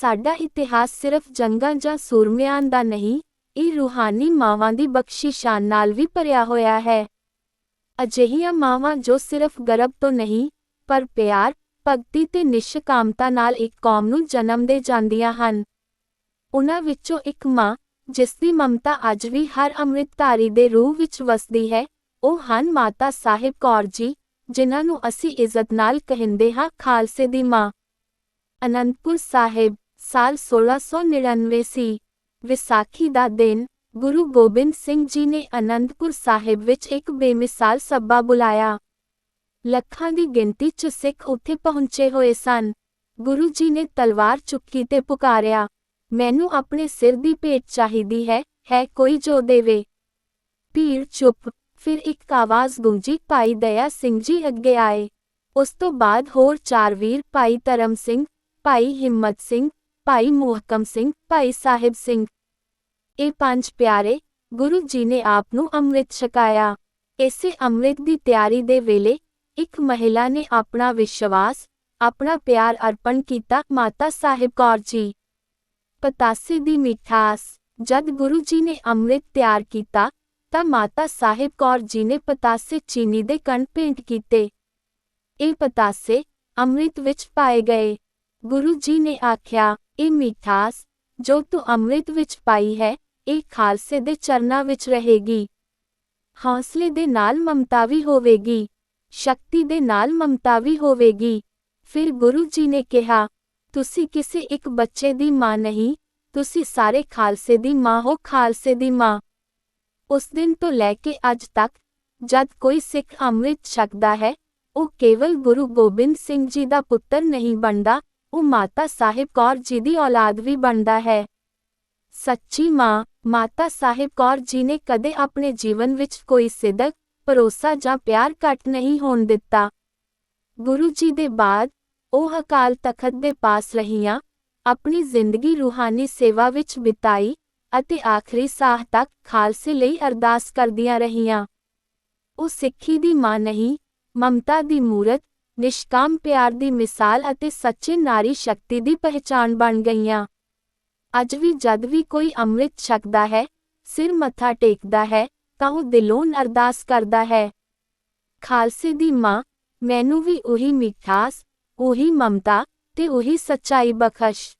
ਸਾਡਾ ਇਤਿਹਾਸ ਸਿਰਫ ਜੰਗਾਂ ਜਾਂ ਸੂਰਮਿਆਂ ਦਾ ਨਹੀਂ, ਇਹ ਰੂਹਾਨੀ ਮਾਵਾਂ ਦੀ ਬਖਸ਼ਿਸ਼ਾਂ ਨਾਲ ਵੀ ਭਰਿਆ ਹੋਇਆ ਹੈ। ਅਜਿਹੀਆਂ ਮਾਵਾਂ ਜੋ ਸਿਰਫ ਗਰਭ ਤੋਂ ਨਹੀਂ, ਪਰ ਪਿਆਰ, ਭਗਤੀ ਤੇ ਨਿਸ਼ਕਾਮਤਾ ਨਾਲ ਇੱਕ ਕੌਮ ਨੂੰ ਜਨਮ ਦੇ ਜਾਂਦੀਆਂ ਹਨ। ਉਹਨਾਂ ਵਿੱਚੋਂ ਇੱਕ ਮਾਂ ਜਿਸ ਦੀ ਮਮਤਾ ਅੱਜ ਵੀ ਹਰ ਅੰਮ੍ਰਿਤਧਾਰੀ ਦੇ ਰੂਹ ਵਿੱਚ ਵਸਦੀ ਹੈ, ਉਹ ਹਨ ਮਾਤਾ ਸਾਹਿਬ ਕੌਰ ਜੀ, ਜਿਨ੍ਹਾਂ ਨੂੰ ਅਸੀਂ ਇੱਜ਼ਤ ਨਾਲ ਕਹਿੰਦੇ ਹਾਂ ਖਾਲਸੇ ਦੀ ਮਾਂ। ਅਨੰਦਪੁਰ ਸਾਹਿਬ ਸਾਲ 1699 ਸੀ ਵਿਸਾਖੀ ਦਾ ਦਿਨ, ਗੁਰੂ ਗੋਬਿੰਦ ਸਿੰਘ ਜੀ ਨੇ ਅਨੰਦਪੁਰ ਸਾਹਿਬ ਵਿੱਚ ਇੱਕ ਬੇਮਿਸਾਲ ਸੱਭਾ ਬੁਲਾਇਆ। ਲੱਖਾਂ ਦੀ ਗਿਣਤੀ 'ਚ ਸਿੱਖ ਉੱਥੇ ਪਹੁੰਚੇ ਹੋਏ ਸਨ। ਗੁਰੂ ਜੀ ਨੇ ਤਲਵਾਰ ਚੁੱਕੀ ਤੇ ਪੁਕਾਰਿਆ, ਮੈਨੂੰ ਆਪਣੇ ਸਿਰ ਦੀ ਭੇਟ ਚਾਹੀਦੀ ਹੈ ਹੈ ਕੋਈ ਜੋ ਦੇਵੇ। ਭੀੜ ਚੁੱਪ, ਫਿਰ ਇੱਕ ਆਵਾਜ਼ ਗੂੰਜੀ ਭਾਈ ਦਇਆ ਸਿੰਘ ਜੀ ਅੱਗੇ ਆਏ। ਉਸ ਤੋਂ ਬਾਅਦ ਹੋਰ ਚਾਰ ਵੀਰ ਭਾਈ ਧਰਮ ਸਿੰਘ, ਭਾਈ ਹਿੰਮਤ ਸਿੰਘ ਭਾਈ ਮੋਹਕਮ ਸਿੰਘ, ਭਾਈ ਸਾਹਿਬ ਸਿੰਘ। ਇਹ ਪੰਜ ਪਿਆਰੇ ਗੁਰੂ ਜੀ ਨੇ ਆਪ ਨੂੰ ਅੰਮ੍ਰਿਤ ਛਕਾਇਆ। ਇਸੇ ਅੰਮ੍ਰਿਤ ਦੀ ਤਿਆਰੀ ਦੇ ਵੇਲੇ ਇੱਕ ਮਹਿਲਾ ਨੇ ਆਪਣਾ ਵਿਸ਼ਵਾਸ, ਆਪਣਾ ਪਿਆਰ ਅਰਪਣ ਕੀਤਾ ਮਾਤਾ ਸਾਹਿਬ ਕੌਰ ਜੀ। ਪਤਾਸੇ ਦੀ ਮਿਠਾਸ, ਜਦ ਗੁਰੂ ਜੀ ਨੇ ਅੰਮ੍ਰਿਤ ਤਿਆਰ ਕੀਤਾ, ਤਾਂ ਮਾਤਾ ਸਾਹਿਬ ਕੌਰ ਜੀ ਨੇ ਪਤਾਸੇ ਚੀਨੀ ਦੇ ਕਣ ਭੇਂਟ ਕੀਤੇ। ਇਹ ਪਤਾਸੇ ਅੰਮ੍ਰਿਤ ਵਿੱਚ ਪਾਏ ਗਏ। ਗੁਰੂ ਜੀ ਨੇ ਆਖਿਆ ਇਹ ਮਿਠਾਸ ਜੋ ਤੂੰ ਅੰਮ੍ਰਿਤ ਵਿੱਚ ਪਾਈ ਹੈ, ਇਹ ਖਾਲਸੇ ਦੇ ਚਰਨਾਂ ਵਿੱਚ ਰਹੇਗੀ। ਹੌਸਲੇ ਦੇ ਨਾਲ ਮਮਤਾ ਵੀ ਹੋਵੇਗੀ। ਸ਼ਕਤੀ ਦੇ ਨਾਲ ਮਮਤਾ ਵੀ ਹੋਵੇਗੀ। ਫਿਰ ਗੁਰੂ ਜੀ ਨੇ ਕਿਹਾ, ਤੁਸੀਂ ਕਿਸੇ ਇੱਕ ਬੱਚੇ ਦੀ ਮਾਂ ਨਹੀਂ, ਤੁਸੀਂ ਸਾਰੇ ਖਾਲਸੇ ਦੀ ਮਾਂ ਹੋ, ਖਾਲਸੇ ਦੀ ਮਾਂ। ਉਸ ਦਿਨ ਤੋਂ ਲੈ ਕੇ ਅੱਜ ਤੱਕ, ਜਦ ਕੋਈ ਸਿੱਖ ਅੰਮ੍ਰਿਤ ਛਕਦਾ ਹੈ, ਉਹ ਕੇਵਲ ਗੁਰੂ ਗੋਬਿੰਦ ਸਿੰਘ ਜੀ ਦਾ ਪੁੱਤਰ ਨਹੀਂ ਬਣਦਾ ਉਹ ਮਾਤਾ ਸਾਹਿਬ ਕੌਰ ਜੀ ਦੀ ਔਲਾਦ ਵੀ ਬਣਦਾ ਹੈ। ਸੱਚੀ ਮਾਂ, ਮਾਤਾ ਸਾਹਿਬ ਕੌਰ ਜੀ ਨੇ ਕਦੇ ਆਪਣੇ ਜੀਵਨ ਵਿੱਚ ਕੋਈ ਸਿਦਕ, ਭਰੋਸਾ ਜਾਂ ਪਿਆਰ ਘਟ ਨਹੀਂ ਹੋਣ ਦਿੱਤਾ। ਗੁਰੂ ਜੀ ਦੇ ਬਾਅਦ, ਉਹ ਅਕਾਲ ਤਖਤ ਦੇ ਪਾਸ ਰਹੀਆਂ, ਆਪਣੀ ਜ਼ਿੰਦਗੀ ਰੂਹਾਨੀ ਸੇਵਾ ਵਿੱਚ ਬਿਤਾਈ ਅਤੇ ਆਖਰੀ ਸਾਹ ਤੱਕ ਖਾਲਸੇ ਲਈ ਅਰਦਾਸ ਕਰਦੀਆਂ ਰਹੀਆਂ। ਉਹ ਸਿੱਖੀ ਦੀ ਮਾਂ ਨਹੀਂ, ਮਮਤਾ ਦੀ ਮੂਰਤ ਨਿਸ਼ਕਾਮ ਪਿਆਰ ਦੀ ਮਿਸਾਲ ਅਤੇ ਸੱਚੇ ਨਾਰੀ ਸ਼ਕਤੀ ਦੀ ਪਹਿਚਾਣ ਬਣ ਗਈਆਂ। ਅੱਜ ਵੀ ਜਦ ਵੀ ਕੋਈ ਅੰਮ੍ਰਿਤ ਛਕਦਾ ਹੈ, ਸਿਰ ਮੱਥਾ ਟੇਕਦਾ ਹੈ, ਤਾਂ ਉਹ ਦਿਲੋਂ ਅਰਦਾਸ ਕਰਦਾ ਹੈ। ਖਾਲਸੇ ਦੀ ਮਾਂ, ਮੈਨੂੰ ਵੀ ਉਹੀ ਮਿਠਾਸ, ਉਹੀ ਮਮਤਾ ਤੇ ਉਹੀ ਸੱਚਾਈ ਬਖਸ਼।